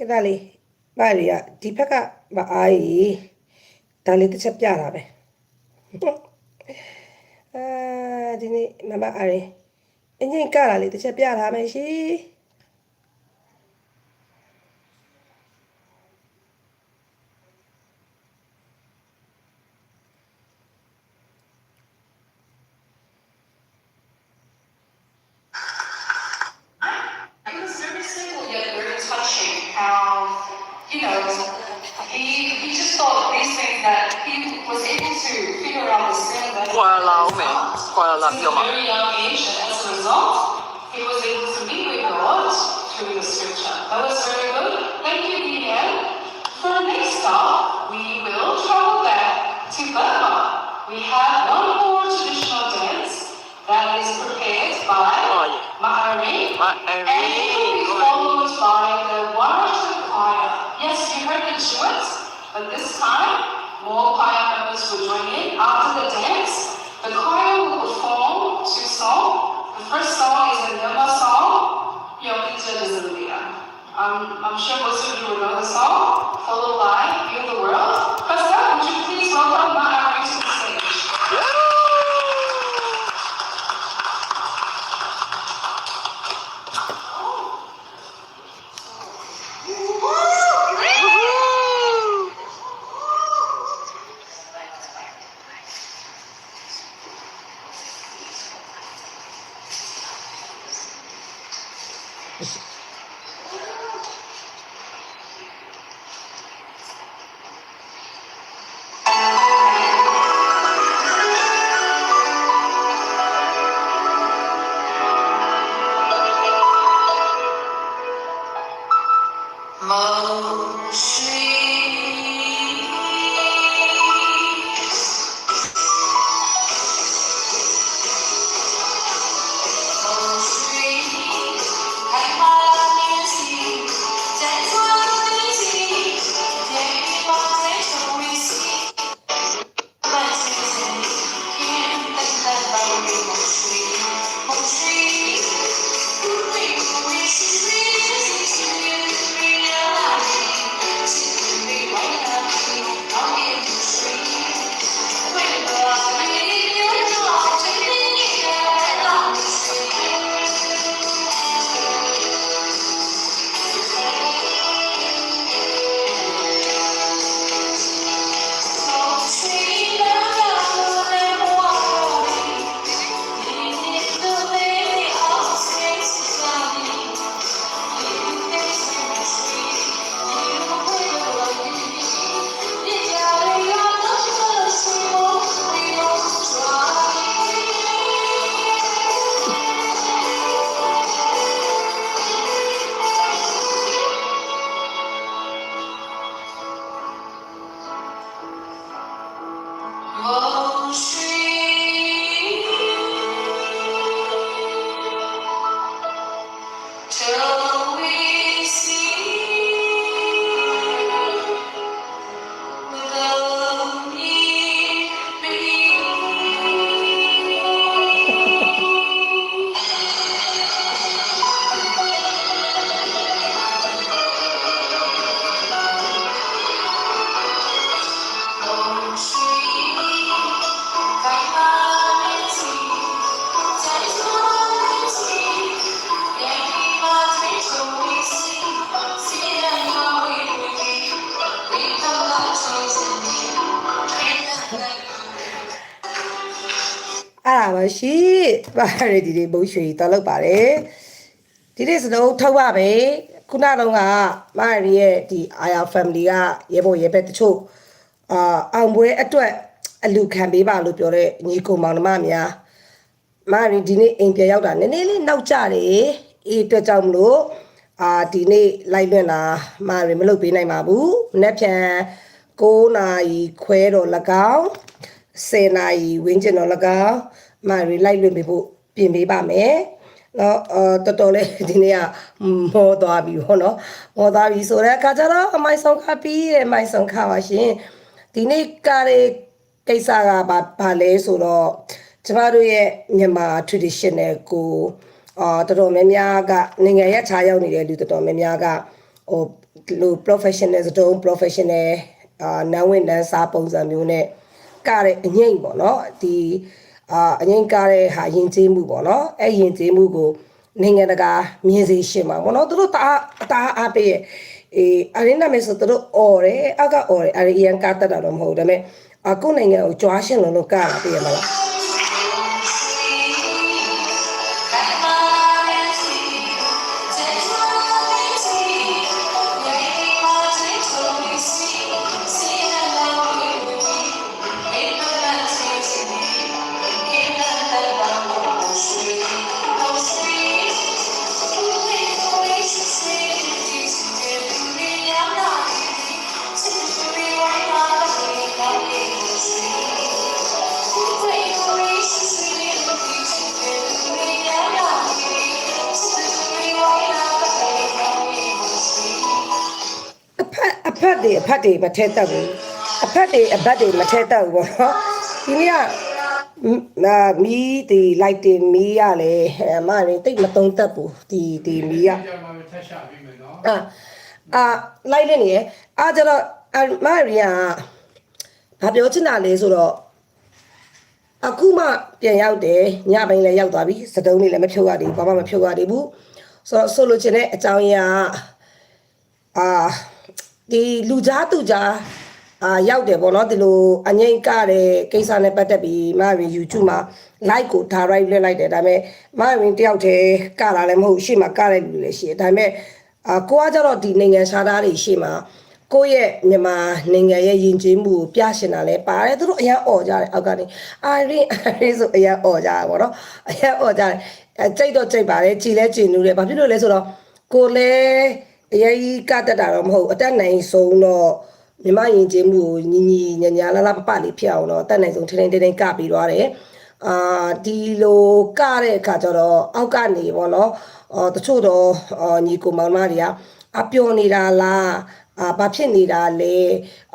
ကဲဒါလေးပါရီကဒီဘက်ကမအားကြီးဒါလေးတစ်ချက်ပြတာပဲအာဒီနေ့မမအားရီအငိမ့်ကတာလေးတစ်ချက်ပြထားမယ်ရှင် cows. You know, he he just thought these things that he was able to figure out the sin that he was at a very young age, and as a result, he was able to meet with God through the scripture. That was very good. Thank you, Vivian. For our next stop, we will travel back to Burma. We have one more traditional dance that is prepared by Oh, yeah. Mahari, มาเอ and it will be followed by the you duet, but this time more choir members will join in. After the dance, the choir will perform two songs. The first song is a Nema song, Yokija Dizalia. Um, I'm sure most of you will know the song, followed by View the World. ပါရဒီဒီဘုံရွှေတော်လောက်ပါတယ်ဒီနေ့စလုံးထုတ်ပါပဲခုနတော့ကမရီရဲ့ဒီအာယာ family ကရေပေါ်ရေဘက်တချို့အာအောင်ပွဲအတွက်အလူခံပေးပါလို့ပြောတဲ့ညီကိုမောင်နှမများမရီဒီနေ့အိမ်ပြန်ရောက်တာနည်းနည်းလေးနောက်ကျတယ်အေးအတွက်ကြောင့်မလို့အာဒီနေ့လိုက်လွင့်တာမရီမလုပ်ပေးနိုင်ပါဘူးမနေ့ပြန်9နာရီခွဲတော့၎င်း10နာရီဝင်းကျင်တော့၎င်း မရီလိုက်လွင့်ပေးဖို့ပြင်ပေးပါမယ်နော်အော်တော်တော်လေးဒီနေ့ကမောသွားပြီပေါ့နော်မောသွားပြီဆိုတော့အခါကျတော့အမိုင်ဆောင်ခပြီးရဲ့အမိုင်ဆောင်ခပါရှင်ဒီနေ့ကားလေးကိစ္စကဘာဘာလဲဆိုတော့ကျမတို့ရဲ့မြန်မာ traditional ကိုအာတော်တော်များများကနိုင်ငံရက်ခြားရောက်နေတဲ့လူတော်တော်များများကဟိုလို professional စတုံး professional အာနန်းဝင်နန်းစားပုံစံမျိုးနဲ့ကတဲ့အငိမ့်ပေါ့နော်ဒီ အာအငိမ့်ကတဲ့ဟာယဉ်ကျေးမှုပေါ့နော်အဲ့ယဉ်ကျေးမှုကိုနိုင်ငံတကာမြင်စေရှင်ပါပေါ့နော်သူတို့တအားအသားအားပေးရဲ့အေးအရင်နာမည်ဆိုသူတို့អော်တယ်အကអော်တယ်အရင်အရင်ကတတ်တာတော့မဟုတ်ဘူးဒါပေမဲ့အခုနိုင်ငံကိုကြွားရှင်လုံးလို့ကတာသိရမလား ဖက်အဖက်တွေအဖက်တွေမထဲတက်ဘူးအဖက်တွေအဘက်တွေမထဲတက်ဘူးပေါ့နော်ဒီနေ့ကနာမီးဒီလိုက်တင်မီးရလေအမရင်တိတ်မတုံးတက်ဘူးဒီဒီမီးရကြောင်မှာပဲထက်ရှာပြီးမယ်နော်အာအာလိုက်နေနေရအားကျတော့အမရီယာဘာပြောချင်တာလဲဆိုတော့အခုမှပြန်ရောက်တယ်ညပိုင်းလည်းရောက်သွားပြီစတုံးလေးလည်းမဖြုတ်ရသေးဘူးဘာမှမဖြုတ်ရသေးဘူးဆိုတော့ဆိုလိုချင်တဲ့အကြောင်းအရာကအာ ဒီလူကြားသူကြားအာရောက်တယ်ပေါ့နော်ဒီလိုအငိမ့်ကတဲ့ကိစ္စနဲ့ပတ်သက်ပြီးမရီ YouTube မှာ like ကို direct လွှင့်လိုက်တယ်ဒါပေမဲ့မရီတယောက်တည်းကတာလည်းမဟုတ်ရှေ့မှာကတဲ့လူလည်းရှိတယ်ဒါပေမဲ့အာကိုကကြတော့ဒီနိုင်ငံခြားသားတွေရှေ့မှာကိုယ့်ရဲ့မြန်မာနိုင်ငံရဲ့ယဉ်ကျေးမှုကိုပြရှင်တာလဲပါတယ်သူတို့အရင်អော်ကြတယ်အောက်ကနေအာရင်အာရင်ဆိုအရင်អော်ကြတာပေါ့နော်အရင်អော်ကြတယ်အဲကြိတ်တော့ကြိတ်ပါတယ်ကြည်လဲကြည်နူးတယ်ဘာဖြစ်လို့လဲဆိုတော့ကိုလည်း အရင်ကြီးကတက်တာတော့မဟုတ်အတက်နိုင်ဆုံးတော့မြမယဉ်ကျေးမှုကိုညီညီညာညာလာလာပပလေးဖြစ်အောင်တော့အတက်နိုင်ဆုံးထင်းထင်းတင်းတင်းကပြီးသွားတယ်အာဒီလိုကတဲ့အခါကျတော့အောက်ကနေပေါ့နော်အော်တချို့တော့အော်ညီကိုမောင်မတွေကအပျော်နေတာလားအာဘာဖြစ်နေတာလဲ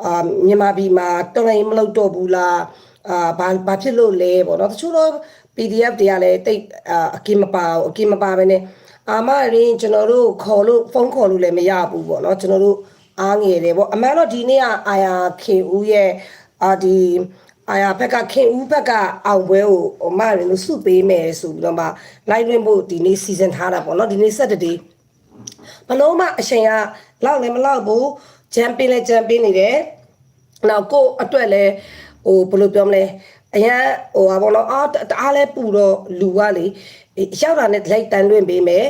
အာမြန်မာပြည်မှာတော်ရင်မလုပ်တော့ဘူးလားအာဘာဘာဖြစ်လို့လဲပေါ့နော်တချို့တော့ PDF တွေကလည်းတိတ်အာအကင်မပါဘူးအကင်မပါပဲနဲ့ အာမရင်ကျွန်တော်တို့ခေါ်လို့ဖုန်းခေါ်လို့လည်းမရဘူးပေါ့နော်ကျွန်တော်တို့အားငယ်တယ်ပေါ့အမှန်တော့ဒီနေ့ကအာယာခင်ဦးရဲ့အာဒီအာယာဘက်ကခင်ဦးဘက်ကအောင်ပွဲကိုအမရင်လို့စုပေးမယ်ဆိုပြီးတော့မှလိုက်လွှင့်ဖို့ဒီနေ့စီစဉ်ထားတာပေါ့နော်ဒီနေ့ Saturday ဘလုံးမအချိန်ကလောက်လည်းမလောက်ဘူးဂျမ်ပင်းလည်းဂျမ်ပင်းနေတယ်နောက်ကိုအတွက်လည်း ဟိုဘယ်လိုပြောမလဲအရန်ဟိုဟာဘောနော်အာတအားလဲပူတော့လူကလေရောက်တာနဲ့လိုက်တန်းလွင့်ပေးမယ်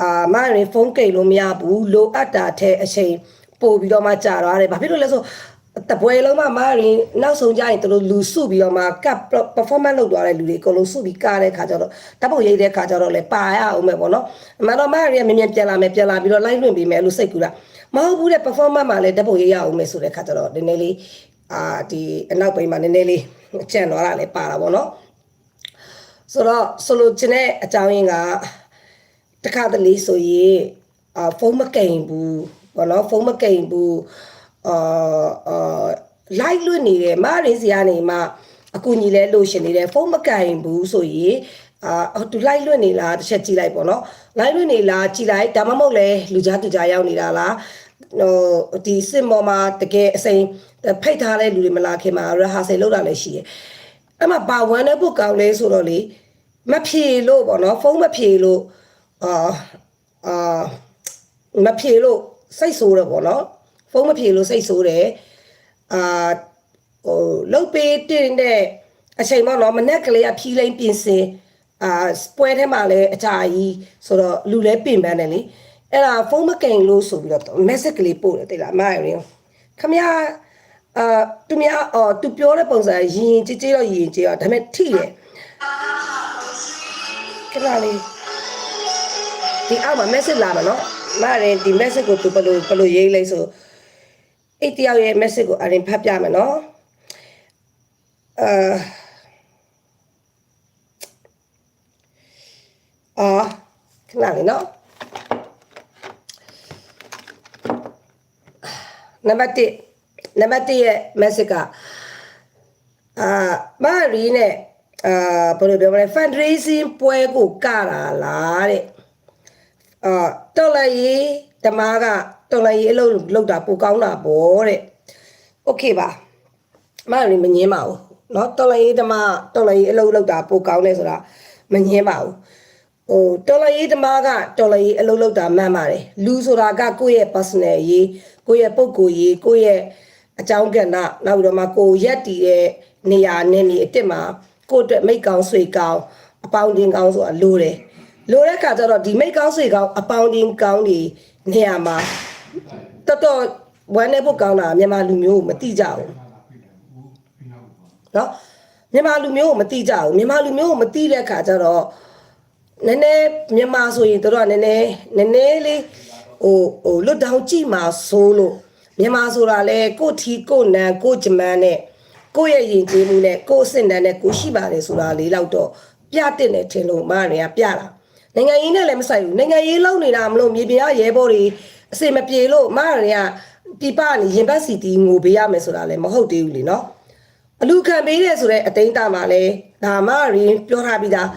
အာမရင်ဖုန်းကိတ်လို့မရဘူးလိုအပ်တာတဲ့အချိန်ပို့ပြီးတော့မှကြာသွားတယ်ဘာဖြစ်လို့လဲဆိုတပွဲလုံးမှမရင်နောက်ဆုံးကြရင်သူတို့လူစုပြီးတော့မှကပ် performance လုပ်သွားတဲ့လူတွေအကုန်လုံးစုပြီးကားတဲ့ခါကျတော့ဓာတ်ပုံရိပ်တဲ့ခါကျတော့လေပါရအောင်မယ်ပေါ့နော်အမှန်တော့မရင်မြင်မြင်ပြန်လာမယ်ပြန်လာပြီးတော့ live လွှင့်ပေးမယ်လို့စိတ်ကူတာမဟုတ်ဘူးတဲ့ performance မှာလည်းဓာတ်ပုံရိပ်ရအောင်မယ်ဆိုတဲ့ခါကျတော့နည်းနည်းလေး အာဒီအနောက်ပိုင်းမှာနည်းနည်းလေးကြံသွားတာလည်းပါတာပေါ့နော်ဆိုတော့ဆိုလိုချင်တဲ့အကြောင်းရင်းကတခါတလေဆိုရင်အာဖုန်းမကိန်ဘူးဘောနော်ဖုန်းမကိန်ဘူးအာအာလိုက်လွတ်နေတယ်မရင်းစီကနေမှအကူညီလဲလို့ရှင်နေတယ်ဖုန်းမကင်ဘူးဆိုရင်အာသူလိုက်လွတ်နေလားတစ်ချက်ကြည့်လိုက်ပေါ့နော်လိုက်လွတ်နေလားကြည့်လိုက်ဒါမှမဟုတ်လဲလူကြားသူကြားရောက်နေတာလား ဟိုဒီစစ်မော်မှာတကယ်အစိမ်ဖိတ်ထားတဲ့လူတွေမလာခင်မှာရဟာဆယ်လောက်တာလည်းရှိတယ်အဲ့မှာဘာဝမ်းတဲ့ပုတ်ကောင်းလဲဆိုတော့လေမဖြေလို့ပေါ့နော်ဖုန်းမဖြေလို့အာအာမဖြေလို့စိတ်ဆိုးတယ်ပေါ့နော်ဖုန်းမဖြေလို့စိတ်ဆိုးတယ်အာဟိုလုတ်ပေးတင်တဲ့အချိန်ပေါ့နော်မနက်ကလေးကဖြီးလိမ့်ပြင်စင်အာပွဲထဲမှာလည်းအကြာကြီးဆိုတော့လူလဲပင်ပန်းတယ်လေ အဲ့ဒါဖုန်းမကင်လို့ဆိုပြီးတော့ message ကလေးပို့တယ်တိတ်လားအမရင်းခမရအာသူများအော်သူပြောတဲ့ပုံစံရင်ကြည်ကြည်တော့ရင်ကြည်တော့ဒါပေမဲ့ထိတယ်ခဏလေးဒီအောက်မှာ message လာမှာနော်မရင်ဒီ message ကိုသူဘယ်လိုဘယ်လိုရေးလိုက်ဆိုအဲ့တယောက်ရဲ့ message ကိုအရင်ဖတ်ပြမယ်နော်အာအာခဏလေးနော် နံပါတ်1နံပါတ်1ရဲ့ message ကအာမာရီနဲ့အာဘယ်လိုပြောမလဲ fundraising ပွဲကိုကတာလားတဲ့ အာတော်လိုက်ရေးဓမ္မက တော်လိုင်းရေးအလုပ်လုပ်တာပိုကောင်းတာပေါ့တဲ့โอเคပါမရမငင်းပါဘူးเนาะတော်လိုင်းရေးဓမ္မတော်လိုင်းရေးအလုပ်လုပ်တာပိုကောင်းတယ်ဆိုတာမငင်းပါဘူးဟိုတော်လိုင်းရေးဓမ္မကတော်လိုင်းရေးအလုပ်လုပ်တာမှန်ပါတယ်လူဆိုတာကကိုယ့်ရဲ့ personal ရေး ကိုယ့်ရဲ့ပုံကိုယ်ရေးကိုယ့်ရဲ့အကြောင်းကဏ္ဍနောက်ပြီးတော့မှကိုယ်ရက်တည်တဲ့နေရာနဲ့နေအစ်စ်မှာကိုယ့်အတွက်မိတ်ကောင်းဆွေကောင်းအပေါင်းတင်ကောင်းဆိုတာလိုတယ်လိုတဲ့အခါကျတော့ဒီမိတ်ကောင်းဆွေကောင်းအပေါင်းတင်ကောင်းဒီနေရာမှာတော်တော်ဝမ်းနေဖို့ကောင်းတာမြန်မာလူမျိုးကိုမသိကြဘူးနော်မြန်မာလူမျိုးကိုမသိကြဘူးမြန်မာလူမျိုးကိုမသိတဲ့အခါကျတော့နည်းနည်းမြန်မာဆိုရင်တို့ကနည်းနည်းနည်းနည်းလေး ဟိုဟိုလွတ်တောင်ကြည့်မှာဆိုလို့မြန်မာဆိုတာလေကိုယ့်ထီကိုယ့်နံကိုယ့်ဂျမန်နဲ့ကိုယ့်ရဲ့ယဉ်ကျေးမှုနဲ့ကိုယ့်အစင်တန်းနဲ့ကိုယ်ရှိပါတယ်ဆိုတာလေးတော့တော့ပြတဲ့နဲ့ထင်လို့မရတွေကပြတာနိုင်ငံရေးနဲ့လည်းမဆိုင်ဘူးနိုင်ငံရေးလုံးနေတာမလို့မြေပြင်ကရဲဘော်တွေအစင်မပြေလို့မရတွေကပြပကနေရင်ဘတ်စီတီငိုပေးရမယ်ဆိုတာလည်းမဟုတ်သေးဘူးလीเนาะ အလူခံပေးတယ်ဆိုတဲ့အတိန်တာမှာလဲဒါမှရင်ပြောထားပြီးသား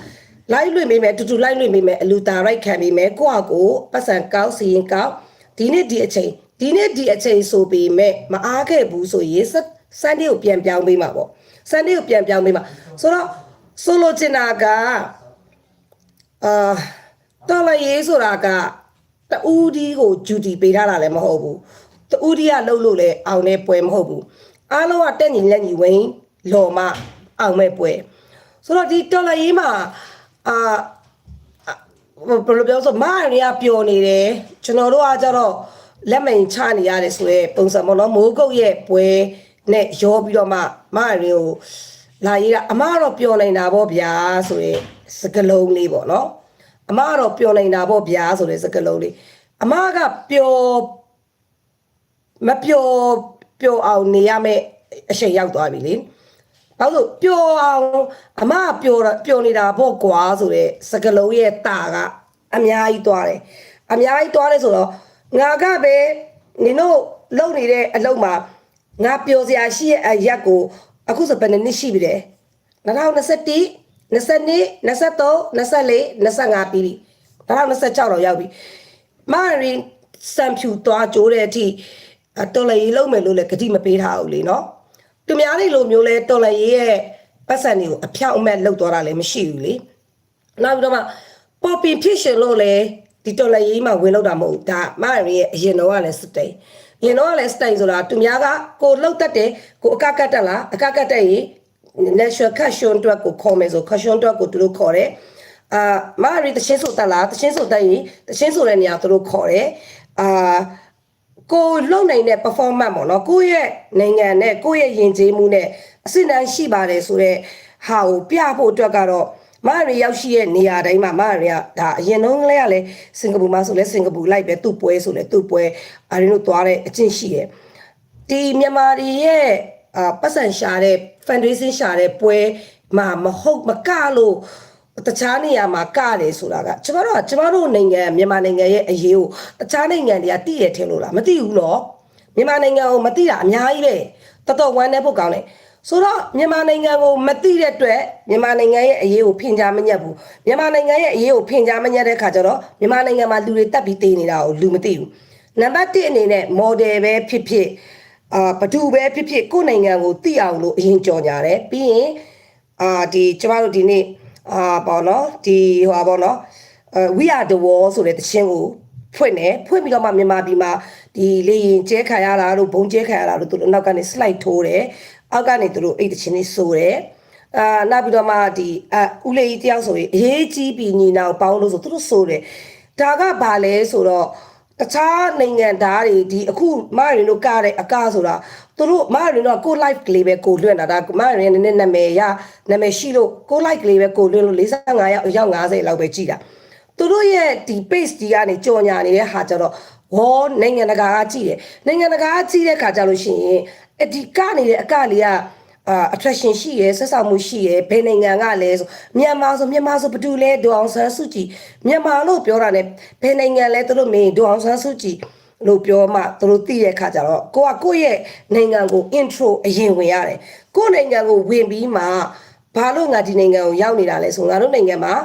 လိုက်လွင့်ပေးမယ်တူတူလိုက်လွင့်ပေးမယ်အလူတာရိုက်ခံပေးမယ်ကိုယ့်ဟာကိုယ်ပတ်စံကောက်စီရင်ကောက်ဒီနေ့ဒီအချိန်ဒီနေ့ဒီအချိန်ဆိုပေမဲ့မအားခဲ့ဘူးဆိုရင်စစန်ဒေးကိုပြန်ပြောင်းပေးမှာပေါ့စန်ဒေးကိုပြန်ပြောင်းပေးမှာဆိုတော့ဆိုလိုချင်တာကအာတော်လရေးဆိုတာကတူးဒီကိုဂျူတီပေးထားတာလည်းမဟုတ်ဘူးတူးဒီကလှုပ်လို့လည်းအောင်နေပွဲမဟုတ်ဘူးအားလုံးကတက်ညီလက်ညီဝင်းလော်မအောင်မဲ့ပွဲဆိုတော့ဒီတော်လာရေးမှာ အာဘယ်လိုပြောဆိုမရရပျော်နေတယ်ကျွန်တော်တို့ကကြတော့လက်မိန်ချနေရတယ်ဆိုရဲပုံစံပေါ့နော်မိုးကုတ်ရဲ့ပွဲနဲ့ရောပြီးတော့မှမရရင်ကိုလာရေးတာအမကတော့ပျော်နေတာပေါ့ဗျာဆိုရဲစကလုံးလေးပေါ့နော်အမကတော့ပျော်နေတာပေါ့ဗျာဆိုတဲ့စကလုံးလေးအမကပျော်မပျော်ပျော်အောင်နေရမယ့်အချိန်ရောက်သွားပြီလေ။ ဘာလို့ပျော်အောင်အမကပျော်တာပျော်နေတာပေါ့ကွာဆိုတဲ့စကလုံးရဲ့တာကအများကြီးသွားတယ်။အများကြီးသွားတယ်ဆိုတော့ငါကပဲနင်တို့လုံနေတဲ့အလုပ်မှာငါပျော်စရာရှိရဲ့အရက်ကိုအခုဆိုဘယ်နှစ်နှစ်ရှိပြီလဲ။2021 22 23 24 25ပြီးပြီ။2026တော့ရောက်ပြီ။မရင်စံဖြူသွားကြိုးတဲ့အထိအတော်လည်းရေးလုံးမယ်လို့လည်းဂတိမပေးထားဘူးလေနော်။ သူများတွေလိုမျိုးလဲတော်လည်းရေးရဲ့ပတ်စံတွေကိုအဖြောက်အမက်လောက်သွားတာလည်းမရှိဘူးလေ။နောက်ပြီးတော့မှပေါ်ပင်ဖြစ်ရှင်လို့လေဒီတော်လည်းရေးမှာဝင်လောက်တာမဟုတ်ဘူးဒါမရရဲ့အရင်တော့ကလည်းစတိန်အရင်တော့ကလည်းစတိန်ဆိုတာသူများကကိုလှုပ်တတ်တယ်ကိုအကကတ်တက်လားအကကတ်တက်ရင် national cushion အတွက်ကိုခေါ်မယ်ဆို cushion အတွက်ကိုသူတို့ခေါ်တယ်အာမရီတချင်းဆိုတက်လားတချင်းဆိုတက်ရင်တချင်းဆိုတဲ့နေရာသူတို့ခေါ်တယ်အာ ကိုလုံနိုင်တဲ့ performance ပေါ့နော်ကိုယ့်ရဲ့နိုင်ငံနဲ့ကိုယ့်ရဲ့ယဉ်ကျေးမှုနဲ့အစစ်တမ်းရှိပါတယ်ဆိုတော့ဟာကိုပြဖို့အတွက်ကတော့မရီရောက်ရှိရဲ့နေရာတိုင်းမှာမရီကဒါအရင်တော့ကလေးကလည်းစင်ကာပူမှာဆိုလဲစင်ကာပူလိုက်ပဲသူ့ပွဲဆိုလဲသူ့ပွဲအရင်တို့သွားတဲ့အကျင့်ရှိရဲ့ဒီမြန်မာတွေရဲ့အာပတ်စံရှာတဲ့ fundraising ရှာတဲ့ပွဲမှာမဟုတ်မကလို့ တခြားနေရာမှာကတယ်ဆိုတာကကျမတို့ကကျမတို့နိုင်ငံမြန်မာနိုင်ငံရဲ့အရေးကိုတခြားနိုင်ငံတွေကသိရထင်လို့လားမသိဘူးနော်မြန်မာနိုင်ငံကိုမသိတာအများကြီးပဲတော်တော်ဝမ်းနေဖို့ကောင်းတယ်ဆိုတော့မြန်မာနိုင်ငံကိုမသိတဲ့အတွက်မြန်မာနိုင်ငံရဲ့အရေးကိုဖင်ကြားမညက်ဘူးမြန်မာနိုင်ငံရဲ့အရေးကိုဖင်ကြားမညက်တဲ့ခါကျတော့မြန်မာနိုင်ငံမှာလူတွေတက်ပြီးတည်နေတာကိုလူမသိဘူးနံပါတ်1အနေနဲ့ model ပဲဖြစ်ဖြစ်အာဘဒူပဲဖြစ်ဖြစ်ကိုယ့်နိုင်ငံကိုသိအောင်လို့အရင်ကြော်ညာတယ်ပြီးရင်အာဒီကျမတို့ဒီနေ့ အာပေါ့နော်ဒီဟိုပါပေါ့နော်အဲ we are the wall ဆိုတဲ့တခြင်းကိုဖွင့်တယ်ဖွင့်ပြီးတော့မှမြန်မာပြည်မှာဒီလေရင်ကျဲခံရတာတို့ဘုံကျဲခံရတာတို့သူတို့နောက်ကနေ slide ထိုးတယ်အောက်ကနေသူတို့အဲ့တခြင်းလေးဆိုတယ်အာနောက်ပြီးတော့မှဒီအဦးလေးကြီးတယောက်ဆိုရင်အရေးကြီးပြီးညီနောင်ပေါင်းလို့ဆိုသူတို့ဆိုတယ်ဒါကဘာလဲဆိုတော့ တခြားနိုင်ငံသားတွေဒီအခုမရင်တို့ကတဲ့အကဆိုတာသူတို့မရင်တို့ကကို live ကလေးပဲကိုလွှင့်တာဒါမရင်နည်းနည်းနာမည်ရနာမည်ရှိလို့ကို live ကလေးပဲကိုလွှင့်လို့45ရောက်ရောက်50လောက်ပဲကြည်တာသူတို့ရဲ့ဒီ page ဒီကနေကြော်ညာနေတဲ့ဟာကြတော့ဟောနိုင်ငံတကာကကြည်တယ်နိုင်ငံတကာကကြည်တဲ့ခါကြလို့ရှိရင်အဒီကနေတဲ့အကလေးကအာ attraction ရှိရယ်ဆက်ဆောင်မှုရှိရယ်ဘယ်နိုင်ငံကလဲဆိုမြန်မာဆိုမြန်မာဆိုဘယ်သူလဲဒေါအောင်ဆန်းစုကြည်မြန်မာလို့ပြောတာ ਨੇ ဘယ်နိုင်ငံလဲသူတို့မင်းဒေါအောင်ဆန်းစုကြည်လို့ပြောမှသူတို့သိတဲ့အခါကျတော့ကိုကကိုယ့်ရဲ့နိုင်ငံကို intro အရင်ဝင်ရတယ်ကိုယ့်နိုင်ငံကိုဝင်ပြီးမှဘာလို့ငါဒီနိုင်ငံကိုရောက်နေတာလဲဆိုငါတို့နိုင်ငံမှာ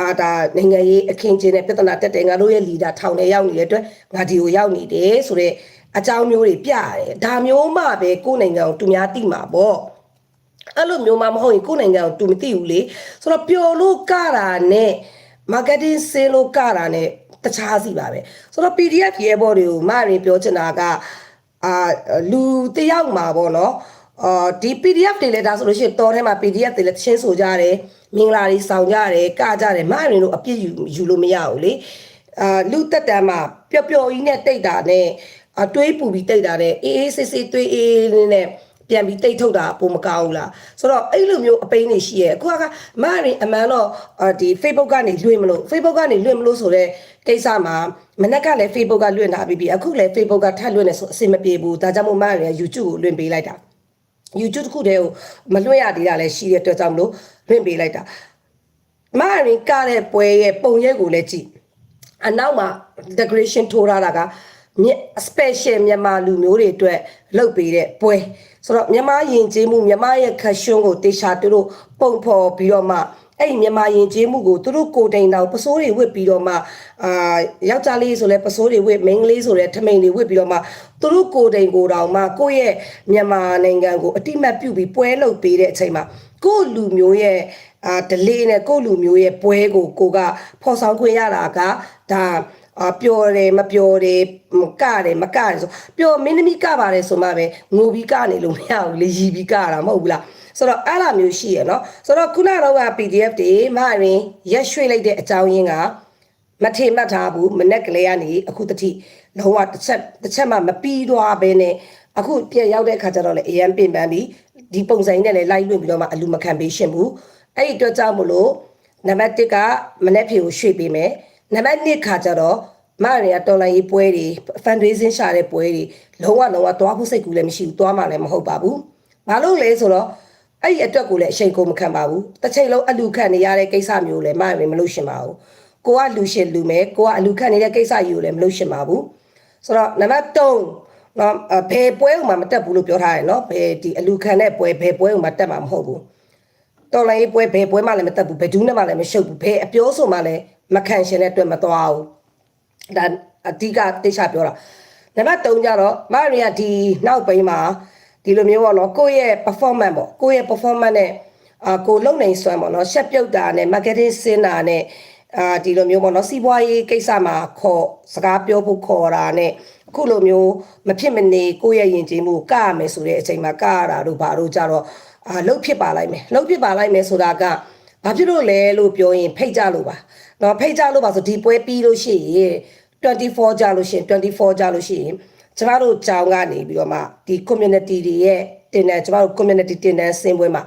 အာဒါနိုင်ငံရေးအခင်းကျင်းတဲ့ပြဿနာတက်တယ်ငါတို့ရဲ့လီဒါထောင်ထဲရောက်နေတဲ့အတွက်ငါဒီကိုရောက်နေတယ်ဆိုတော့ အကြောင်းမျိုးတွေပြရတယ်ဒါမျိုးမှပဲကိုယ့်နိုင်ငံကိုသူများသိမှာပေါ့အဲ့လိုမျိုးမှမဟုတ်ရင်ကိုယ့်နိုင်ငံကိုသူမသိဘူးလေဆိုတော့ပျော်လို့ကတာနဲ့ marketing စင်းလို့ကတာနဲ့တခြားစီပါပဲဆိုတော့ PDF ရဲဘော်တွေကိုမရင်ပြောချင်တာကအာလူတယောက်မှာပေါ့နော်အာဒီ PDF တွေလည်းဒါဆိုလို့ရှိရင်တော်ထဲမှာ PDF တွေလည်းချင်းဆိုကြတယ်မင်္ဂလာတွေဆောင်ကြတယ်ကကြတယ်မရင်တို့အပြစ်ယူယူလို့မရဘူးလေအာလူတက်တန်းမှာပျော်ပျော်ကြီးနဲ့တိတ်တာနဲ့ အတွေးပူပြီးတိတ်တာနဲ့အေးအေးဆေးဆေးတွေးအေးလေးနဲ့ပြန်ပြီးတိတ်ထုတ်တာပုံမကောင်းဘူးလားဆိုတော့အဲ့လိုမျိုးအပိန်းနေရှိရဲ့အခုကမရင်အမှန်တော့အာဒီ Facebook ကနေလွှင့်မလို့ Facebook ကနေလွှင့်မလို့ဆိုတော့ကိစ္စမှာမနေ့ကလည်း Facebook ကလွှင့်တာပြီးပြီအခုလည်း Facebook ကထပ်လွှင့်နေဆိုအဆင်မပြေဘူးဒါကြောင့်မို့မရင် YouTube ကိုလွှင့်ပေးလိုက်တာ YouTube တစ်ခုတည်းကိုမလွှင့်ရသေးတာလည်းရှိတဲ့အတွက်ကြောင့်မလို့လွှင့်ပေးလိုက်တာမရင်ကတဲ့ပွဲရဲ့ပုံရိပ်ကိုလည်းကြည့်အနောက်မှာ decoration ထိုးထားတာကမြ special မြန်မာလူမျိုးတွေအတွက်လုပ်ပေးတဲ့ပွဲဆိုတော့မြန်မာယဉ်ကျေးမှုမြန်မာရဲ့ခက်ရှင်ကိုတေချာသူတို့ပုံဖော်ပြီးတော့မှအဲ့ဒီမြန်မာယဉ်ကျေးမှုကိုသူတို့ကိုယ်တိုင်တော့ပစိုးတွေဝစ်ပြီးတော့မှအာယောက်ျားလေးဆိုလဲပစိုးတွေဝစ်မိန်းကလေးဆိုလဲထမိန်တွေဝစ်ပြီးတော့မှသူတို့ကိုယ်တိုင်ကိုယ်တော်မှကိုယ့်ရဲ့မြန်မာနိုင်ငံကိုအတိမတ်ပြုပြီးပွဲလုပ်ပေးတဲ့အချိန်မှာကိုယ့်လူမျိုးရဲ့အာဒလေးနဲ့ကိုယ့်လူမျိုးရဲ့ပွဲကိုကိုကဖော်ဆောင်ခွင့်ရတာကဒါ အာပျော်တယ်မပျော်တယ်မကတယ်မကတယ်ဆိုပျော်မင်းသမီးကပါတယ်ဆိုမှပဲငိုပြီးကနေလို့မရဘူးလေရီပြီးကတာမဟုတ်ဘူးလားဆိုတော့အဲ့လိုမျိုးရှိရနော်ဆိုတော့ခုနကတော့က PDF တွေမရင်ရက်ရွှေ့လိုက်တဲ့အကြောင်းရင်းကမထေမှတ်ထားဘူးမနဲ့ကလေးကနေအခုတတိလုံးဝတစ်ချက်တစ်ချက်မှမပြီးသွားဘဲနဲ့အခုပြန်ရောက်တဲ့အခါကျတော့လေအရန်ပင်ပန်းပြီးဒီပုံစံနဲ့လည်းလိုက်လွင့်ပြီးတော့မှအလူမခံပေးရှင်ဘူးအဲ့ဒီအတွက်ကြောင့်မလို့နံပါတ်1ကမနဲ့ဖေကိုရွှေ့ပေးမယ် နံပါတ်2ခါကျတော့မရရတော်လိုင်းရေးပွဲတွေ fundraising ရှာတဲ့ပွဲတွေလုံးဝလုံးဝသွားဖို့စိတ်ကူးလည်းမရှိဘူးသွားမှလည်းမဟုတ်ပါဘူး။ဘာလို့လဲဆိုတော့အဲ့ဒီအတွက်ကိုလည်းအချိန်ကုန်မခံပါဘူး။တစ်ချိန်လုံးအလူခံနေရတဲ့ကိစ္စမျိုးလည်းမရမလို့ရှင်ပါဘူး။ကိုကလူရှင်လူမယ်ကိုကအလူခံနေတဲ့ကိစ္စကြီးကိုလည်းမလို့ရှင်ပါဘူး။ဆိုတော့နံပါတ်3နော်ဘယ်ပွဲဥမှာမတက်ဘူးလို့ပြောထားတယ်နော်ဘယ်ဒီအလူခံတဲ့ပွဲဘယ်ပွဲဥမှာတက်မှာမဟုတ်ဘူး။တော်လိုင်းပွဲဘယ်ပွဲမှလည်းမတက်ဘူးဘယ်ဒူးနဲ့မှလည်းမရှုပ်ဘူးဘယ်အပြောဆိုမှလည်း မခံရှင်တဲ့အတွက်မသွားဘူးဒါအဓိကတိချပြောတာနံပါတ်3ကျတော့မရီယာဒီနောက်ပိုင်းမှာဒီလိုမျိုးပေါ့နော်ကိုယ့်ရဲ့ performance ပေါ့ကိုယ့်ရဲ့ performance နဲ့အာကိုလုံနိုင်စွမ်းပေါ့နော်ရှက်ပြုတ်တာနဲ့ marketing စင်တာနဲ့အာဒီလိုမျိုးပေါ့နော်စီးပွားရေးကိစ္စမှာခေါ်စကားပြောဖို့ခေါ်တာနဲ့အခုလိုမျိုးမဖြစ်မနေကိုယ့်ရဲ့ယဉ်ကျေးမှုကရမယ်ဆိုတဲ့အချိန်မှာကရတာတို့ဘာတို့ကြတော့အာလှုပ်ဖြစ်ပါလိုက်မယ်လှုပ်ဖြစ်ပါလိုက်မယ်ဆိုတာကဘာဖြစ်လို့လဲလို့ပြောရင်ဖိတ်ကြလို့ပါ နော်ဖိတ်ကြလို့ပါဆိုဒီပွဲပြီးလို့ရှိရင်24ကြာလို့ရှိရင်24ကြာလို့ရှိရင်ကျမတို့ကြောင်းကနေပြီးတော့မှဒီ community တွေရဲ့တင်တဲ့ကျမတို့ community တင်တဲ့ဆင်းပွဲမှာ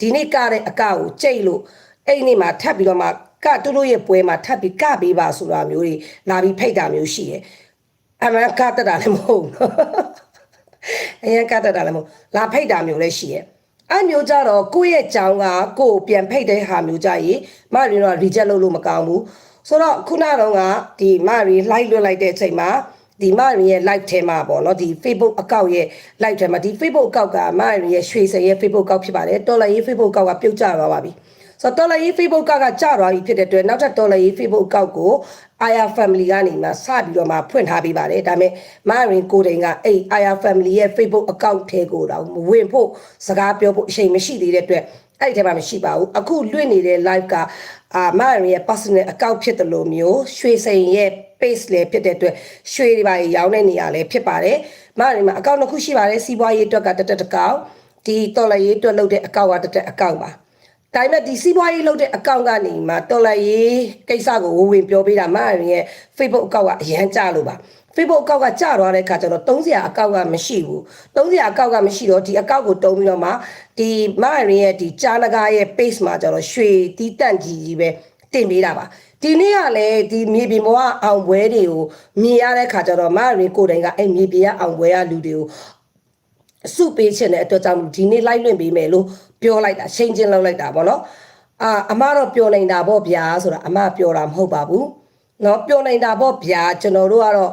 ဒီနေ့ကတဲ့အကကိုကြိတ်လို့အဲ့ဒီနေ့မှာထပ်ပြီးတော့မှကသူတို့ရဲ့ပွဲမှာထပ်ပြီးကပေးပါဆိုတာမျိုးတွေလာပြီးဖိတ်တာမျိုးရှိတယ်အမှန်ကတတ်တာလည်းမဟုတ်ဘူးအရင်ကတတ်တာလည်းမဟုတ်လာဖိတ်တာမျိုးလည်းရှိရဲ့ အဲ့မျိုးကြတော့ကိုယ့်ရဲ့ကြောင်းကကိုယ်ပြန်ဖိတ်တဲ့ဟာမျိုးကြရင်မရင်းတော့ reject လုပ်လို့မကောင်းဘူးဆိုတော့ခုနကတော့ကဒီမရီ live လွှင့်လိုက်တဲ့အချိန်မှာဒီမရီရဲ့ live ထဲမှာပေါ့နော်ဒီ Facebook account ရဲ့ live ထဲမှာဒီ Facebook account ကမရီရဲ့ရွှေစင်ရဲ့ Facebook account ဖြစ်ပါတယ်တော်လည်း Facebook account ကပြုတ်ကျသွားပါပြီ ဆိုတော့တော်လည်း Facebook account ကကျသွားပြီဖြစ်တဲ့အတွက်နောက်ထပ်တော်လည်း Facebook account ကို Aya Family ကနေမှစပြီးတော့မှဖွင့်ထားပေးပါတယ်ဒါပေမဲ့မရင်ကိုတိန်ကအဲ့ Aya Family ရဲ့ Facebook account ထဲကိုတော့မဝင်ဖို့စကားပြောဖို့အချိန်မရှိသေးတဲ့အတွက်အဲ့ဒီထဲမှာမရှိပါဘူးအခုလွင့်နေတဲ့ live ကအာမရရဲ့ personal account ဖြစ်တယ်လို့မျိုးရွှေစိန်ရဲ့ page လည်းဖြစ်တဲ့အတွက်ရွှေတွေပါရောင်းတဲ့နေရာလည်းဖြစ်ပါတယ်မရမှာ account တစ်ခုရှိပါတယ်စီးပွားရေးအတွက်ကတက်တက်တကောက်ဒီတော်လရေးအတွက်လုပ်တဲ့ account ကတက်တက် account ပါ ဒါပေမဲ့ဒီစီးပွားရေးလုပ်တဲ့အကောင့်ကနေမှတော်လိုက်ရေးကိစ္စကိုဝင်ဝင်ပြောပေးတာမရရင်ရဲ့ Facebook အကောင့်ကအရန်ကြလို့ပါ Facebook အကောင့်ကကျသွားတဲ့အခါကျတော့300အကောင့်ကမရှိဘူး300အကောင့်ကမရှိတော့ဒီအကောင့်ကိုတုံးပြီးတော့မှဒီမရရင်ရဲ့ဒီကြားလကားရဲ့ page မှာကျတော့ရွှေတီးတန့်ကြီးကြီးပဲတင်ပေးတာပါဒီနေ့ကလည်းဒီမြေပြင်ပေါ်ကအောင်ပွဲတွေကိုမြင်ရတဲ့အခါကျတော့မရရင်ကိုယ်တိုင်ကအဲ့မြေပြင်ကအောင်ပွဲကလူတွေကိုအစုပေးချင်တဲ့အတွက်ကြောင့်ဒီနေ့လိုက်လွင့်ပေးမယ်လို့ ပြောလိုက်တာချိန်ချင်းလောက်လိုက်တာပေါ့နော်အာအမတော့ပြောနေတာပေါ့ဗျာဆိုတာအမပြောတာမဟုတ်ပါဘူးနော်ပြောနေတာပေါ့ဗျာကျွန်တော်တို့ကတော့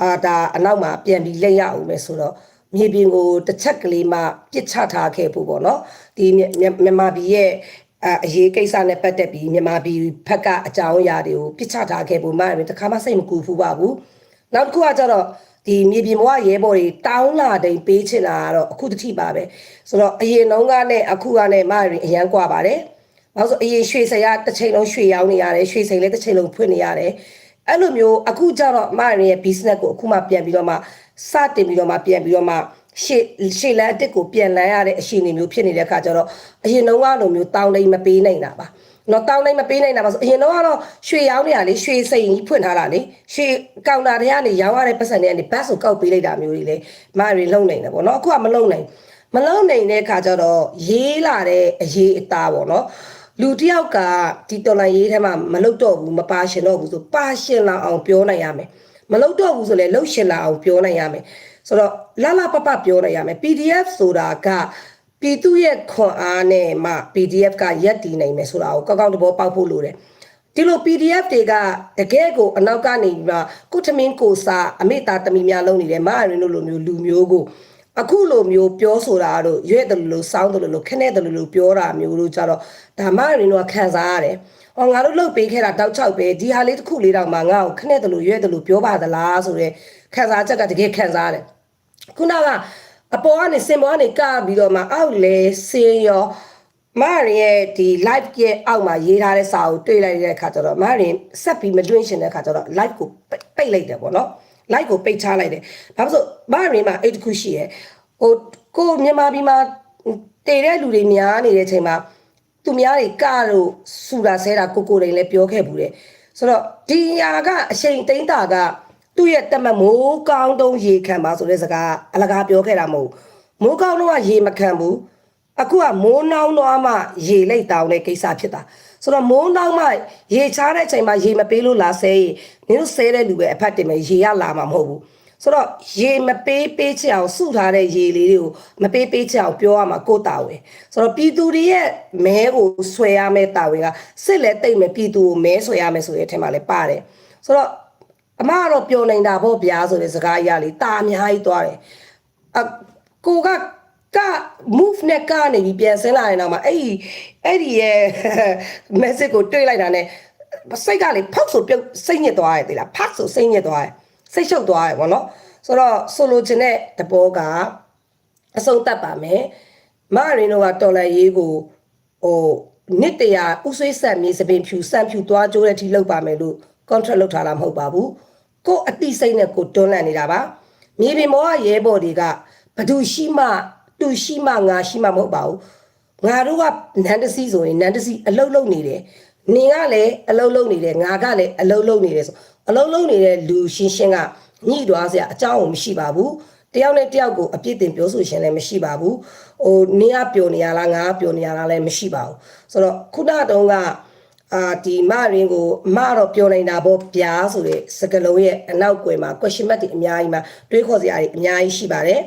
အာဒါအနောက်မှာပြန်ပြီးလက်ရအောင်ပဲဆိုတော့မြေပြင်ကိုတစ်ချက်ကလေးမှပြစ်ချထားခဲ့ဖို့ပေါ့နော်ဒီမြန်မာပြည်ရဲ့အရေးကိစ္စနဲ့ပတ်သက်ပြီးမြန်မာပြည်ဘက်ကအကြောင်းအရာတွေကိုပြစ်ချထားခဲ့ဖို့မှတခါမှစိတ်မကူဘူးပါဘူးနောက်တစ်ခုကကျတော့ ဒီမြေပြင်ဘဝရဲဘော်တွေတောင်းလာတိုင်းပေးချင်တာကတော့အခုတတိပါပဲဆိုတော့အရင်နှောင်းကနဲ့အခုကနဲ့မရီအရန်ကွာပါတယ်။နောက်ဆိုအရင်ရွှေဆိုင်ကတစ်ချိန်လုံးရွှေရောင်းနေရတယ်ရွှေဆိုင်လည်းတစ်ချိန်လုံးဖွင့်နေရတယ်။အဲ့လိုမျိုးအခုကျတော့မရီရဲ့ business ကိုအခုမှပြန်ပြီးတော့မှစတင်ပြီးတော့မှပြန်ပြီးတော့မှရှေ့ရှေ့လမ်းအစ်စ်ကိုပြန်လန်းရတဲ့အရှင်နေမျိုးဖြစ်နေတဲ့အခါကျတော့အရင်နှောင်းကလိုမျိုးတောင်းတိုင်းမပေးနိုင်တာပါ။ နော်တောင်းတိန်မပေးနိုင်တာပါဆိုအရင်တော့ကတော့ရွှေရောင်းနေရလေရွှေစိန်ကြီးဖွင့်ထားတာလေရွှေကောင်တာတွေကနေရောင်းရတဲ့ပတ်စံတွေကနေဘတ်ဆိုကောက်ပေးလိုက်တာမျိုးတွေလေမရီလုံနိုင်တယ်ပေါ့နော်အခုကမလုံနိုင်မလုံနိုင်တဲ့အခါကျတော့ရေးလာတဲ့အရေးအသားပေါ့နော်လူတစ်ယောက်ကဒီတော်လိုင်းရေးထဲမှာမလုတော့ဘူးမပါရှင်တော့ဘူးဆိုပါရှင်လာအောင်ပြောနိုင်ရမယ်မလုတော့ဘူးဆိုလည်းလှုပ်ရှင်လာအောင်ပြောနိုင်ရမယ်ဆိုတော့လာလာပပပြောနိုင်ရမယ် PDF ဆိုတာက ပြည်သူရဲ့ခွန်အားနဲ့မှ PDF ကရက်တည်နိုင်မယ်ဆိုတာကိုကောက်ကောက်တဘောပေါက်ဖို့လိုတယ်ဒီလို PDF တွေကတကယ်ကိုအနောက်ကနေပြီးမှကုထမင်းကိုစာအမေသားတမီများလုံးနေတယ်မအရင်တို့လိုမျိုးလူမျိုးကိုအခုလိုမျိုးပြောဆိုတာတို့ရွဲ့တယ်လို့စောင်းတယ်လို့ခနဲ့တယ်လို့ပြောတာမျိုးတို့ကြတော့ဒါမအရင်တို့ကခံစားရတယ်။ဟောငါတို့လှုပ်ပေးခဲ့တာတောက်ချောက်ပဲဒီဟာလေးတစ်ခုလေးတော့မှငါ့ကိုခနဲ့တယ်လို့ရွဲ့တယ်လို့ပြောပါသလားဆိုတော့ခံစားချက်ကတကယ်ခံစားရတယ်။ခုနက အပေါ်ကနေစင်ပေါ်ကနေကပြီးတော့မှအောက်လဲစင်ရောမရရဲ့ဒီ live ရဲ့အောက်မှာရေးထားတဲ့စာကိုတွေ့လိုက်တဲ့အခါကျတော့မရရင်ဆက်ပြီးမတွင်းရှင်တဲ့အခါကျတော့ live ကိုပိတ်လိုက်တယ်ပေါ့နော် live ကိုပိတ်ချလိုက်တယ်ဘာလို့ဆိုမရရင်မှာအဲ့တခုရှိရဲ့ဟိုကိုမြန်မာပြည်မှာတည်တဲ့လူတွေများနေတဲ့အချိန်မှာသူများတွေကတို့စူတာဆဲတာကိုကိုတိုင်းလည်းပြောခဲ့ဘူးတဲ့ဆိုတော့ဒီညာကအချိန်တိမ့်တာက သူ့ရဲ့တက်မတ်မိုးကောင်းတုံးရေခံပါဆိုတဲ့စကားအလကားပြောခဲ့တာမဟုတ်ဘူးမိုးကောင်းတော့ကရေမခံဘူးအခုကမိုးနှောင်းတော့မှရေလိုက်တောင်းတဲ့ကိစ္စဖြစ်တာဆိုတော့မိုးနှောင်းမှရေချားတဲ့အချိန်မှာရေမပေးလို့လာဆဲရင်နင်တို့ဆဲတဲ့လူပဲအဖတ်တင်မယ်ရေရလာမှာမဟုတ်ဘူးဆိုတော့ရေမပေးပေးချင်အောင်စုထားတဲ့ရေလေးတွေကိုမပေးပေးချင်အောင်ပြောရမှာကိုတာဝင်ဆိုတော့ပြည်သူတွေရဲ့မဲကိုဆွဲရမယ်တာဝင်ကစစ်လက်တိတ်မယ်ပြည်သူကိုမဲဆွဲရမယ်ဆိုတဲ့အထက်မှာလည်းပါတယ်ဆိုတော့ အမကတော့ပြောနေတာပေါ့ဗျာဆိုတဲ့စကားအရလေတာအများကြီးသွားတယ်အကိုကက move နဲ့ကနေပြီးပြန်ဆင်းလာရင်တော့မှအဲ့ဒီအဲ့ဒီရဲ့ message ကိုတွေ့လိုက်တာ ਨੇ စိတ်ကလေဖောက်ဆိုပြုတ်စိတ်ညစ်သွားရတယ်လားဖတ်ဆိုစိတ်ညစ်သွားတယ်စိတ်ရှုပ်သွားတယ်ဗောနော်ဆိုတော့ဆိုလိုချင်တဲ့တဘောကအဆုံးသတ်ပါမယ်မရင်းတို့ကတော်လန်ရေးကိုဟိုနှစ်တရာဥဆွေးဆက်မြေစပင်ဖြူစံဖြူသွားကြိုးတဲ့အထိလောက်ပါမယ်လို့ contract လုပ်ထားတာမဟုတ်ပါဘူး ကို့အတိစိတ်နဲ့ကိုတွန်းလှန်နေတာပါမြေပြင်ပေါ်ကရဲဘော်တွေကဘသူရှိမှသူရှိမှငါရှိမှမဟုတ်ပါဘူးငါတို့ကနန်တစီဆိုရင်နန်တစီအလုတ်လုတ်နေတယ်နင်ကလည်းအလုတ်လုတ်နေတယ်ငါကလည်းအလုတ်လုတ်နေတယ်ဆိုအလုတ်လုတ်နေတဲ့လူရှင်းရှင်းကညှိသွားစရာအကြောင်းမရှိပါဘူးတယောက်နဲ့တယောက်ကိုအပြစ်တင်ပြောဆိုရှင်လည်းမရှိပါဘူးဟိုနင်ကပျော်နေရလားငါကပျော်နေရလားလည်းမရှိပါဘူးဆိုတော့ခုနတုန်းက အာဒီမရင်ကိုမတော့ပြောနေတာပေါ့ဗျာဆိုတဲ့စကလုံးရဲ့အနောက်ကွယ်မှာ question mark တွေအများကြီးမှာတွေးခေါ်စရာတွေအများကြီးရှိပါတယ်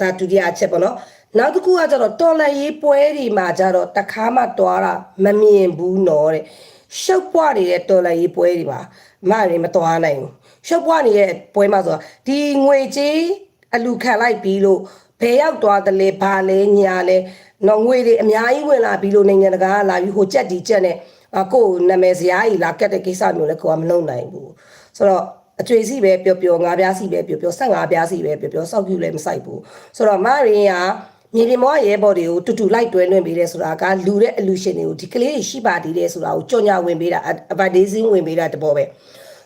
ဒါဒုတိယအချက်ပေါ့နော်နောက်တစ်ခုကကျတော့တော်လန်ရေးပွဲတွေမှာကျတော့တခါမှတွားတာမမြင်ဘူးနော်တဲ့ရှုပ်ပွားနေတဲ့တော်လန်ရေးပွဲတွေမှာမရင်မတွားနိုင်ဘူးရှုပ်ပွားနေတဲ့ပွဲမှာဆိုတော့ဒီငွေကြေးအလူခံလိုက်ပြီးလို့ဘယ်ရောက်သွားတယ်လဲဘာလဲညာလဲနော်ငွေတွေအများကြီးဝင်လာပြီးလို့နိုင်ငံတကာကလာပြီးဟိုကြက်ဒီကြက်နဲ့အ ကိုယ်နာမည်စရာကြီးလာကတ်တဲ့ကိစ္စမျိုးလည်းကိုကမလုပ်နိုင်ဘူးဆိုတော့အကျွေစီပဲပျော်ပျော်ငါးပြားစီပဲပျော်ပျော်ဆက်ငါးပြားစီပဲပျော်ပျော်စောက်ကျူလည်းမဆိုင်ဘူးဆိုတော့မရင်းကမြေပြင်မောရဲဘော်တွေကိုတူတူလိုက်တွဲလွှင့်ပေးတယ်ဆိုတာကလူတဲ့အလူရှင်တွေကိုဒီကလေးတွေရှိပါသေးတယ်ဆိုတာကိုကြော်ညာဝင်ပေးတာအဗတ်ဒေးစင်းဝင်ပေးတာတဘောပဲ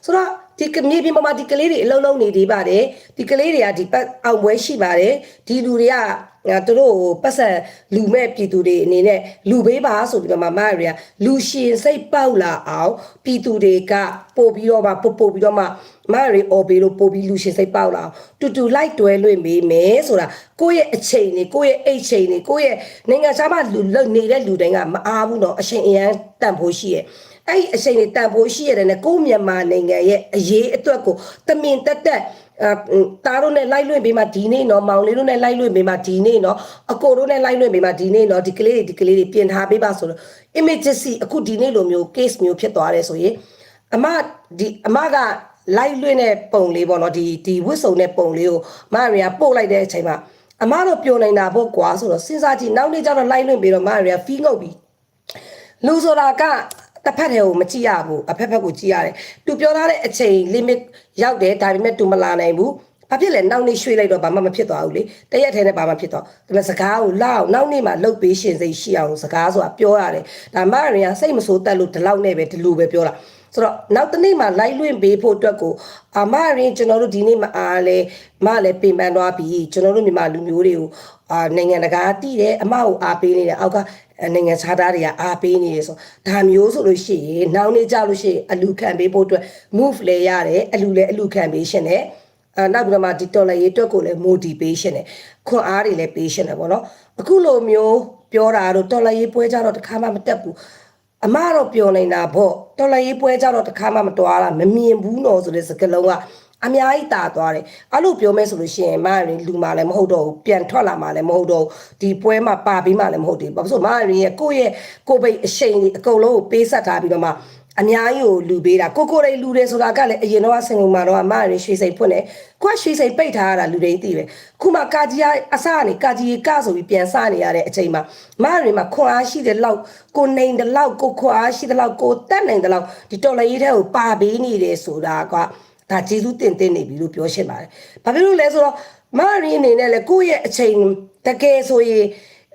ဆိုတော့ဒီကမြေပြင်ပေါ်မှာဒီကလေးတွေအလုံးလုံးနေသေးပါတယ်ဒီကလေးတွေကဒီပတ်အောင်ပွဲရှိပါတယ်ဒီလူတွေက ငါတို့ကိုပတ်ဆက်လူမဲ့ပြည်သူတွေအနေနဲ့လူဘေးပါဆိုပြီးတော့မှမရရလူရှင်စိတ်ပေါက်လာအောင်ပြည်သူတွေကပို့ပြီးတော့မှပို့ပို့ပြီးတော့မှမရရအော်ဘေးလို့ပို့ပြီးလူရှင်စိတ်ပေါက်လာအောင်တူတူလိုက်တွဲလွင့်ပေးမယ်ဆိုတာကိုယ့်ရဲ့အချိန်တွေကိုယ့်ရဲ့အိတ်ချိန်တွေကိုယ့်ရဲ့နိုင်ငံခြားမှာလူလုံနေတဲ့လူတိုင်းကမအားဘူးတော့အချိန်အရန်တန်ဖို့ရှိရဲ့အဲ့ဒီအချိန်တွေတန်ဖိုးရှိရတယ်နဲ့ကိုယ့်မြန်မာနိုင်ငံရဲ့အရေးအတွက်ကိုတမင်တက်တက် အာတားတို့နဲ့လိုက်လွင့်ပေးမှဒီနေ့နော်မောင်လေးတို့နဲ့လိုက်လွင့်ပေးမှဒီနေ့နော်အကိုတို့နဲ့လိုက်လွင့်ပေးမှဒီနေ့နော်ဒီကလေးတွေဒီကလေးတွေပြင်ထားပေးပါဆိုတော့ emergency အခုဒီနေ့လိုမျိုး case မျိုးဖြစ်သွားတယ်ဆိုရင်အမဒီအမကလိုက်လွင့်တဲ့ပုံလေးပေါ့နော်ဒီဒီဝစ်စုံတဲ့ပုံလေးကိုမရီယာပို့လိုက်တဲ့အချိန်မှာအမတို့ပြောနေတာပေါ့ကွာဆိုတော့စဉ်းစားကြည့်နောက်နေ့ကျတော့လိုက်လွင့်ပြီးတော့မရီယာဖီးငုတ်ပြီးလူဆိုတာက တစ်ဖက်တည်းကိုမကြည့်ရဘူးအဖက်ဖက်ကိုကြည့်ရတယ်သူပြောထားတဲ့အချိန် limit ရောက်တယ်ဒါပေမဲ့သူမလာနိုင်ဘူးဘာဖြစ်လဲနောက်နေ့ရွှေ့လိုက်တော့ဘာမှမဖြစ်သွားဘူးလေတရက်ထဲနဲ့ဘာမှဖြစ်သွားဒါပေမဲ့စကားကိုလောက်နောက်နေ့မှလှုပ်ပေးရှင်စိတ်ရှိအောင်စကားဆိုတာပြောရတယ်ဒါမှရင်ကစိတ်မဆိုးတက်လို့ဒီလောက်နဲ့ပဲဒီလိုပဲပြောတာ ဆိုတော့နောက်တစ်နေ့မှလိုက်လွင့်ပေးဖို့အတွက်ကိုအမရင်ကျွန်တော်တို့ဒီနေ့မအားလဲမလည်းပင်ပန်းသွားပြီကျွန်တော်တို့မြန်မာလူမျိုးတွေကိုအာနိုင်ငံတကာတည်တယ်အမကိုအားပေးနေတယ်အောက်ကနိုင်ငံခြားသားတွေကအားပေးနေတယ်ဆိုဒါမျိုးဆိုလို့ရှိရင်နောက်နေ့ကြလို့ရှိရင်အလူခံပေးဖို့အတွက် move လဲရတယ်အလူလဲအလူခံပေးရှင်တယ်အဲနောက်ပြီးတော့မှဒီတော်လရေးအတွက်ကိုလည်း motivation နဲ့ခွန်အားတွေလည်းပေးရှင်တယ်ပေါ့နော်အခုလိုမျိုးပြောတာတော့တော်လရေးပွဲကြတော့တစ်ခါမှမတက်ဘူး အမတော့ပြောနေတာပေါ့တော်လရေးပွဲကြတော့တစ်ခါမှမတော်တာမမြင်ဘူးနော်ဆိုတဲ့စကားလုံးကအများကြီးတာသွားတယ်အဲ့လိုပြောမဲဆိုလို့ရှိရင်မရင်လူမှလည်းမဟုတ်တော့ဘူးပြန်ထွက်လာမှလည်းမဟုတ်တော့ဘူးဒီပွဲမှာပါပြီးမှလည်းမဟုတ်သေးဘူးဘာလို့ဆိုမရင်ရဲ့ကိုယ့်ရဲ့ကိုယ်ပိတ်အရှိန်တွေအကုန်လုံးကိုပေးဆက်ထားပြီးတော့မှ အများကြီးကိုလူပေးတာကိုကိုလေးလူတယ်ဆိုတာကလည်းအရင်တော့စင်ကုန်မှာတော့အမရရွှေစိတ်ဖွင့်တယ်ကိုကရွှေစိတ်ပိတ်ထားရတာလူတွေသိတယ်ခုမှကာကြီးကအစကနေကာကြီးကဆိုပြီးပြန်စနေရတဲ့အချိန်မှာမရမှာခွန်အားရှိတဲ့လောက်ကိုနိုင်တဲ့လောက်ကိုခွန်အားရှိတဲ့လောက်ကိုတက်နိုင်တဲ့လောက်ဒီတော်လရေးတဲ့ကိုပါပေးနေတယ်ဆိုတာကဒါကျေးဇူးတင်တင်နေပြီလို့ပြောရှင်းပါတယ်ဘာဖြစ်လို့လဲဆိုတော့မရင်းအနေနဲ့လေကိုယ့်ရဲ့အချိန်တကယ်ဆိုရင်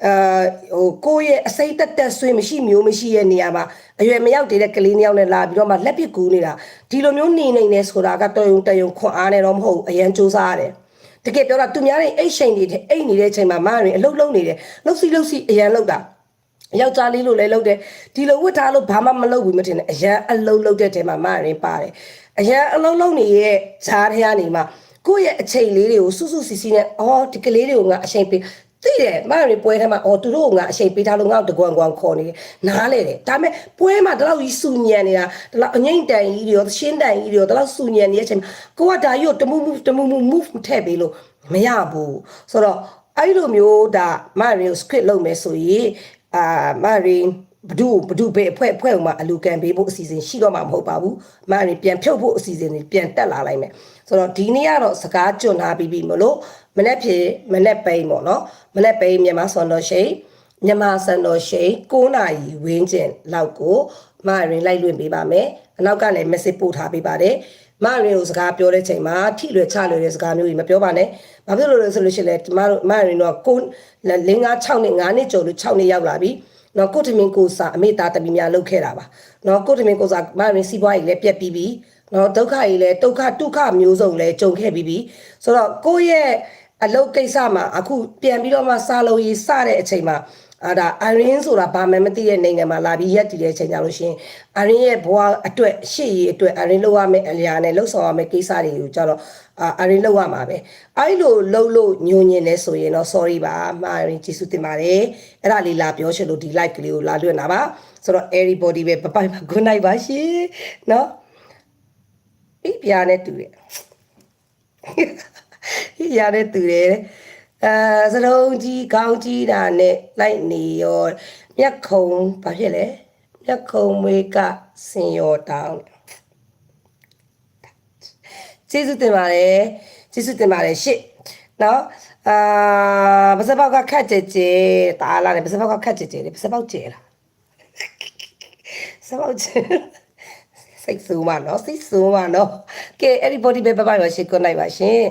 အာဟိုကိုယ့်ရဲ့အစိမ့်တက်တက်ဆွေးမရှိမျိုးမရှိရဲ့နေရာမှာအရွယ်မရောက်သေးတဲ့ကလေးနှစ်ယောက်နဲ့လာပြီးတော့မှလက်ပစ်ကူးနေတာဒီလိုမျိုးနေနေနေဆိုတာကတော်ရုံတရုံခွန်အားနဲ့တော့မဟုတ်ဘူးအရန်စူးစားရတယ်တကယ်ပြောတာသူများတွေအိတ်ရှိန်တွေအိတ်နေတဲ့အချိန်မှာမရင်အလုတ်လုံးနေတယ်လှုပ်စီလှုပ်စီအရန်လှုပ်တာယောက်ျားလေးလို့လည်းလှုပ်တယ်ဒီလိုဝတ်ထားလို့ဘာမှမလှုပ်ဘူးမထင်နဲ့အရန်အလုတ်လှုပ်တဲ့ထဲမှာမရင်ပါတယ်အရန်အလုတ်လုံးနေရဲ့ဈားထဲကနေမှကိုယ့်ရဲ့အချိန်လေးတွေကိုစွစွစီစီနဲ့အော်ဒီကလေးတွေကိုငါအချိန်ပေး သိတယ်မရီပွဲထဲမှာအော်သူတို့ကငါအချိန်ပေးထားလို့ငါ့ကိုတကွန်ကွန်ခေါ်နေတယ်နားလေတယ်ဒါပေမဲ့ပွဲမှာဒီလောက်ကြီးစူညံနေတာဒီလောက်အငိမ့်တန်ကြီးတွေရောရှင်းတန်ကြီးတွေရောဒီလောက်စူညံနေတဲ့အချိန်မှာကိုကဒါကြီးကိုတမှုမှုတမှုမှု move ထည့်ပေးလို့မရဘူးဆိုတော့အဲ့လိုမျိုးဒါမရီကို script လုပ်မယ်ဆိုရင်အာမရီ ဘဒုဘဒုပဲအဖွဲ့အဖွဲ့မှာအလူကန်ပေးဖို့အစီအစဉ်ရှိတော့မှာမဟုတ်ပါဘူးမရီပြန်ဖြုတ်ဖို့အစီအစဉ်တွေပြန်တက်လာလိုက်မယ်ဆိုတော့ဒီနေ့ကတော့စကားကြွထားပြီးပြီမလို့မနေ့ဖြစ်မနေ့ပိန်ပေါ့နော်မနေ့ပိန်မြန်မာဆွန်တော်ရှိန်မြန်မာစံတော်ရှိန်9နာရီဝင်းကျင်လောက်ကိုမရင်လိုက်လွင့်ပေးပါမယ်အနောက်ကလည်း message ပို့ထားပေးပါတယ်မရင်ကိုစကားပြောတဲ့ချိန်မှာထိလွယ်ချလွယ်တဲ့စကားမျိုးကြီးမပြောပါနဲ့ဘာဖြစ်လို့လဲဆိုလို့ရှိရင်လေကျမတို့မရင်တော့9 5 6နှစ်9နှစ်ကျော်လို့6နှစ်ရောက်လာပြီ နော်ကိုတမင်ကိုစာအမေသားတမီများလုပ်ခဲ့တာပါနော်ကိုတမင်ကိုစာမရင်စီးပွားရေးလည်းပြက်ပြီးပြီနော်ဒုက္ခကြီးလည်းဒုက္ခဒုက္ခမျိုးစုံလည်းကြုံခဲ့ပြီးပြီဆိုတော့ကိုယ့်ရဲ့အလုပ်ကိစ္စမှာအခုပြန်ပြီးတော့မှစာလုံးရေးစတဲ့အချိန်မှာအာဒါအရင်ဆိုတာဘာမှမသိတဲ့နိုင်ငံမှာလာပြီးရက်တည်တဲ့အချိန်ကြလို့ရှရင်အရင်ရဲ့ဘဝအတွက်ရှေ့ရေးအတွက်အရင်လောက်ရမယ့်အရာနဲ့လှုပ်ဆောင်ရမယ့်ကိစ္စတွေကိုကြတော့ အာအရင်လောက်ရမှာပဲအဲ့လိုလှုပ်လို့ညွညင်လဲဆိုရင်တော့ sorry ပါမှားရင်ကျေးဇူးတင်ပါတယ်အဲ့ဒါလေးလာပြောချင်လို့ဒီ like ကလေးကိုလာလွှင့်တာပါဆိုတော့ everybody ပဲပပိုင်ပါ good night ပါရှင်เนาะပြပြနဲ့တူတယ် ရတဲ့သူတယ်အဲစလုံးကြီးကောင်းကြီးတာနဲ့လိုက်နေရောမျက်ခုံဘာဖြစ်လဲမျက်ခုံမွေးကစင်ရောတောင်း ကျေးဇူးတင်ပါတယ်ကျေးဇူးတင်ပါတယ်ရှစ်နော်အာပစပေါက်ကခက်ကြဲကြဲတားလာတယ်ပစပေါက်ကခက်ကြဲကြဲတယ်ပစပေါက်ကျဲလားစပေါက်ကျဲစိတ်ဆိုးမနော်စိတ်ဆိုးမနော်ကဲ everybody ပဲဘိုင်ပါရှင် good night ပါရှင်